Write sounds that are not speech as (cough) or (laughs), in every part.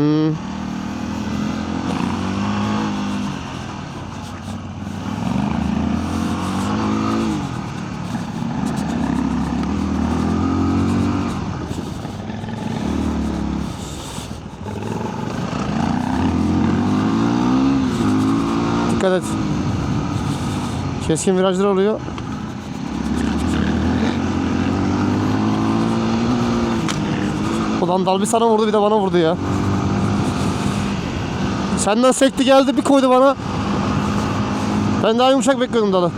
Dikkat et. Keskin virajlar oluyor. Ulan dal bir sana vurdu bir de bana vurdu ya. Senden sekti geldi bir koydu bana. Ben daha yumuşak bekliyordum dalı.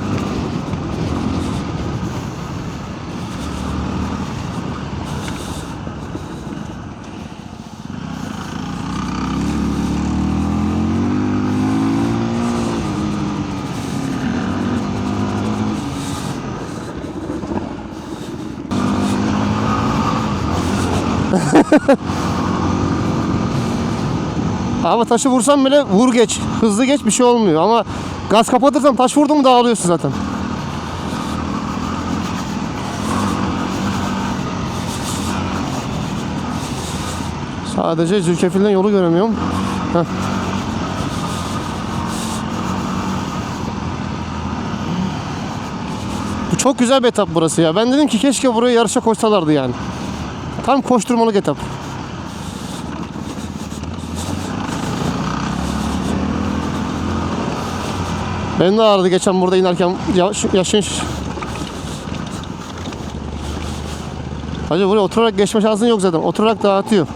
(laughs) Ama taşı vursan bile vur geç. Hızlı geç bir şey olmuyor ama gaz kapatırsan taş vurdu mu dağılıyorsun zaten. Sadece Zülkefil'den yolu göremiyorum. Heh. Bu çok güzel bir etap burası ya. Ben dedim ki keşke buraya yarışa koşsalardı yani. Tam koşturmalık etap. Benim de ağrıdı geçen burada inerken yaşın Hacı buraya oturarak geçme şansın yok zaten. Oturarak dağıtıyor.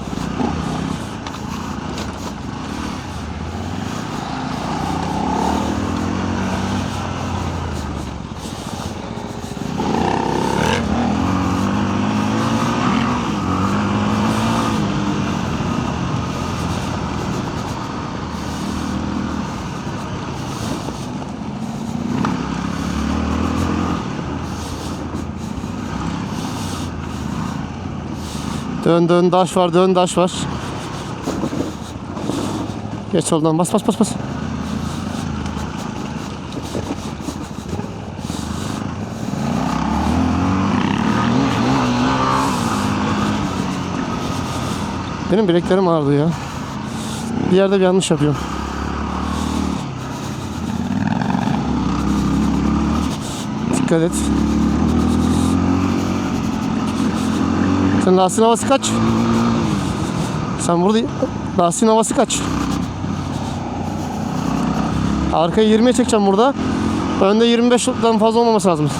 Dön dön daş var dön daş var. Geç soldan bas bas bas bas. Benim bileklerim ağrıdı ya. Bir yerde bir yanlış yapıyorum. Dikkat et. Sen lastiğin havası kaç? Sen burada lastiğin havası kaç? Arkayı 20'ye çekeceğim burada. Önde 25'ten fazla olmaması lazım.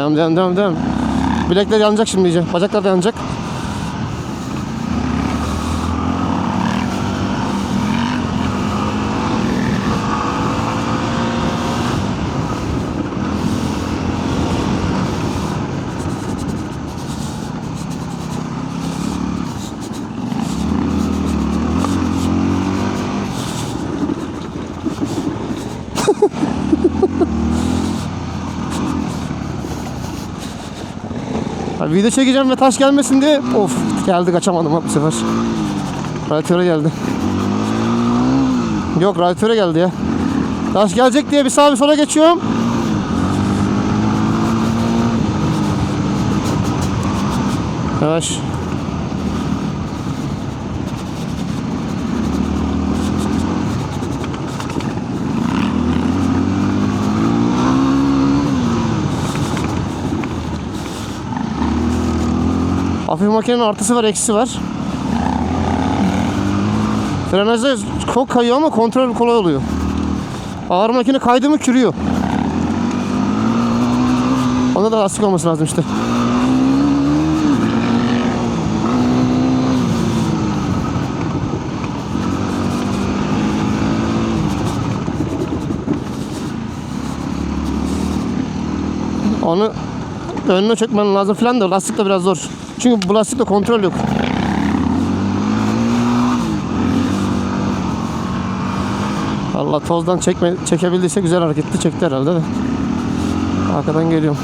Devam devam devam devam. Bilekler yanacak şimdi iyice. Bacaklar da yanacak. Ha, video çekeceğim ve taş gelmesin diye of geldi kaçamadım bu sefer. Radyatöre geldi. Yok radyatöre geldi ya. Taş gelecek diye bir sağa bir sola geçiyorum. Yavaş. Hafif makinenin artısı var, eksisi var. Frenajda çok kayıyor ama kontrol kolay oluyor. Ağır makine kaydı mı çürüyor. Onda da lastik olması lazım işte. Onu önüne çekmen lazım falan da lastik de biraz zor. Çünkü bu lastikte kontrol yok. Allah tozdan çekme, çekebildiyse güzel hareketli çekti herhalde de. Arkadan geliyorum.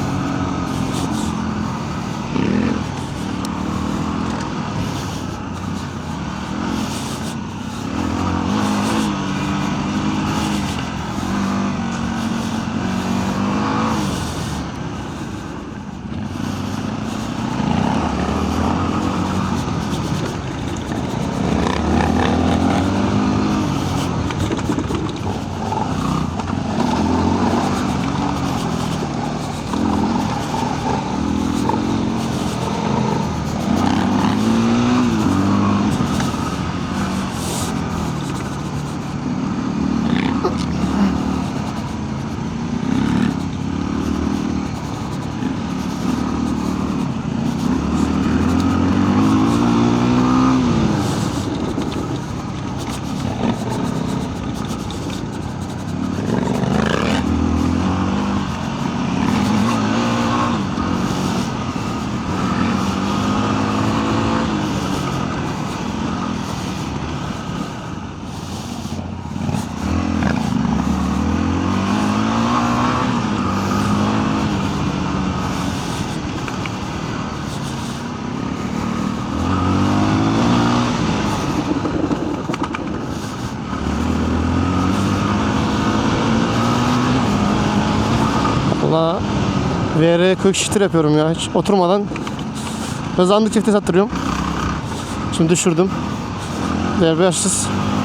Valla VR 40 şitir yapıyorum ya hiç oturmadan. Hızlandık çifte sattırıyorum. Şimdi düşürdüm. Debriyajsız. Tamam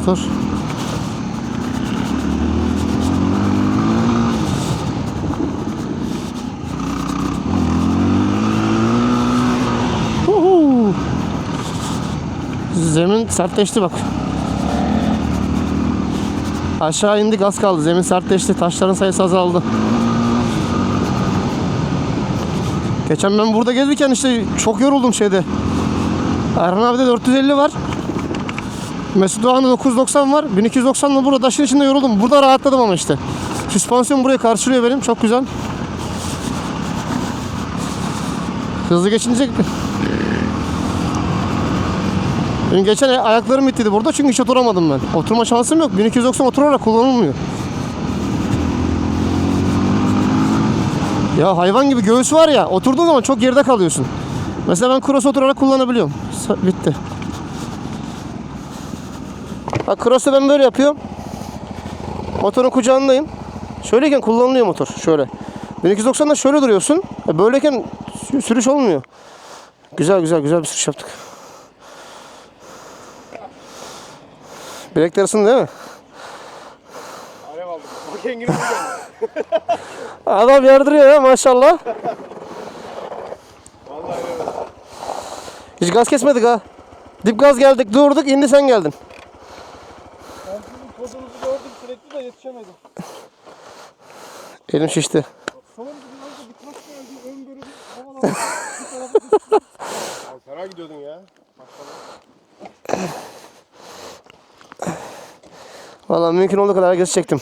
motor. Huhu. Zemin sertleşti bak. Aşağı indik az kaldı. Zemin sertleşti. Taşların sayısı azaldı. Geçen ben burada gezirken işte çok yoruldum şeyde. Erhan abi de 450 var. Mesut Doğan'da 990 var. 1290 da burada taşın içinde yoruldum. Burada rahatladım ama işte. Süspansiyon buraya karşılıyor benim. Çok güzel. Hızlı geçince Benim geçen ay- ayaklarım bittiydi burada çünkü hiç oturamadım ben. Oturma şansım yok. 1290 oturarak kullanılmıyor. Ya hayvan gibi göğüs var ya oturduğun zaman çok geride kalıyorsun. Mesela ben cross oturarak kullanabiliyorum. Bitti. Bak cross'u ben böyle yapıyorum. Motorun kucağındayım. Şöyleyken kullanılıyor motor. Şöyle. 1290'da şöyle duruyorsun. E Böyleyken sü- sürüş olmuyor. Güzel güzel güzel bir sürüş yaptık. Bilekler ısındı değil mi? Alev aldım. Bak. Adam yardırıyor ya maşallah. Vallahi evet. Hiç gaz kesmedik ha. Dip gaz geldik durduk indi sen geldin. Sürekli de yetişemedim. Elim şişti. Bir yolda bir taş geldi. Ön böyle bir havalandı. (laughs) bir tarafa düştü. Gidiyordun ya. Vallahi mümkün olduğu kadar herkesi çektim.